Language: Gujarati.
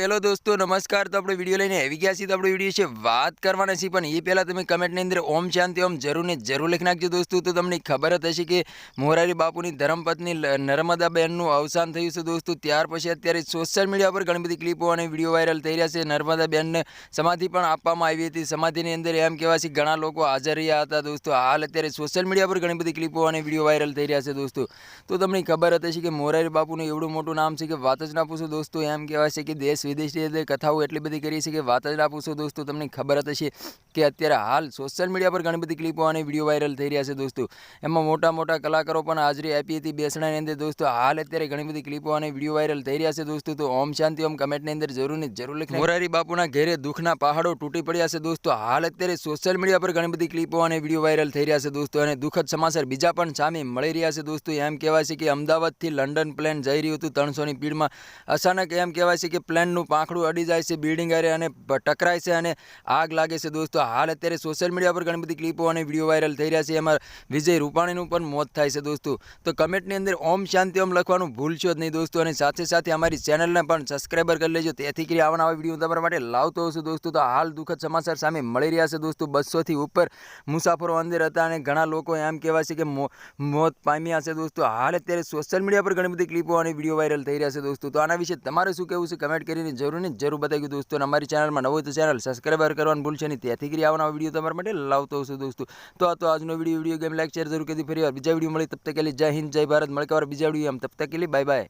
હેલો દોસ્તો, નમસ્કાર. તો આપણે વીડિયો લઈને આવી ગયા છીએ. તો આપણે વીડિયો છે વાત કરવાના છીએ. પણ એ પહેલાં તમે કમેન્ટની અંદર ઓમ શાંતિ, ઓમ જરૂરને જરૂર લખી નાખજો દોસ્તો. તો તમને ખબર જ હશે કે મોરારી બાપુની ધર્મપત્ની નર્મદાબેનનું અવસાન થયું છે દોસ્તો. ત્યાર પછી અત્યારે સોશિયલ મીડિયા પર ઘણી બધી ક્લિપો અને વીડિયો વાયરલ થઈ રહ્યા છે. નર્મદાબેનને સમાધિ પણ આપવામાં આવી હતી. સમાધિની અંદર એમ કહેવાય છે ઘણા લોકો હાજર રહ્યા હતા દોસ્તો. હાલ અત્યારે સોશિયલ મીડિયા પર ઘણી બધી ક્લિપો અને વીડિયો વાયરલ થઈ રહ્યા છે દોસ્તો. તો તમને ખબર હતી કે મોરારી બાપુનું એવડું મોટું નામ છે કે વાત જ ના પૂછો દોસ્તો. એમ કહેવાય છે કે દેશ વિદેશની અંદર કથાઓ એટલી બધી કરી છે કે વાત જ આપું છું દોસ્તો, તમને ખબર જ હશે કે અત્યારે હાલ સોશિયલ મીડિયા પર ઘણી બધી ક્લિપો અને વીડિયો વાયરલ થઈ રહ્યા છે દોસ્તો. એમાં મોટા મોટા કલાકારો પણ હાજરી આપી હતી બેસણાની અંદર દોસ્તો. હાલ અત્યારે ઘણી બધી ક્લિપો અને વીડિયો વાયરલ થઈ રહ્યા છે દોસ્તો. તો ઓમ શાંતિ ઓમ કમેન્ટની અંદર જરૂર જરૂર લખી મોરારી બાપુના ઘેરે દુઃખના પહાડો તૂટી પડ્યા છે દોસ્તો. હાલ અત્યારે સોશિયલ મીડિયા પર ઘણી બધી ક્લિપો અને વીડિયો વાયરલ થઈ રહ્યા છે દોસ્તો. અને દુઃખદ સમાચાર બીજા પણ સામે મળી રહ્યા છે દોસ્તો. એમ કહેવાય છે કે અમદાવાદથી લંડન પ્લેન જઈ રહ્યું હતું ત્રણસોની ભીડમાં. અચાનક એમ કહેવાય છે કે પ્લેનનું પાંખડું અડી જાય છે, બિલ્ડિંગ આરે અને ટકરાય છે અને આગ લાગે છે. દોસ્તો, હાલ અત્યારે સોશિયલ મીડિયા પર ઘણી બધી ક્લિપો અને વીડિયો વાયરલ થઈ રહ્યા છે. એમાં વિજય રૂપાણીનું પણ મોત થાય છે દોસ્તો. તો કમેન્ટની અંદર ઓમ શાંતિ ઓમ લખવાનું ભૂલશો જ નહીં દોસ્તો અને સાથે સાથે અમારી ચેનલને પણ સબસ્ક્રાઈબર કરી લેજો. તેથી કરી આવા નવા વીડિયો તમારા માટે લાવતો હશું દોસ્તો. તો હાલ દુઃખદ સમાચાર સામે મળી રહ્યા છે દોસ્તો. બસોથી ઉપર મુસાફરો અંદર હતા અને ઘણા લોકો એમ કહેવાય છે કે મોત પામ્યા છે દોસ્તો. હાલ અત્યારે સોશિયલ મીડિયા પર ઘણી બધી ક્લિપો અને વીડિયો વાયરલ થઈ રહ્યા છે દોસ્તો. તો આના વિશે તમારે શું કહેવું છે? કમેન્ટ કરીને જરૂર નહીં જરૂર બતાવી દોસ્તો. અને અમારી ચેનલમાં નવું તો ચેનલ સબસ્ક્રાઈબર કરવાનું ભૂલશે નહીં. ત્યાંથી કરી આવવાના વીડિયો તમારા માટે લાવતો હશું દોસ્તો. તો આ તો આજનો video video game like share જરૂર કરી ફરી વાર. બીજા વીડિયો મળી તબ તક જય હિન્દ, જય ભારત. મળે બીજા વીડિયો એમ. તબ તક બાય બાય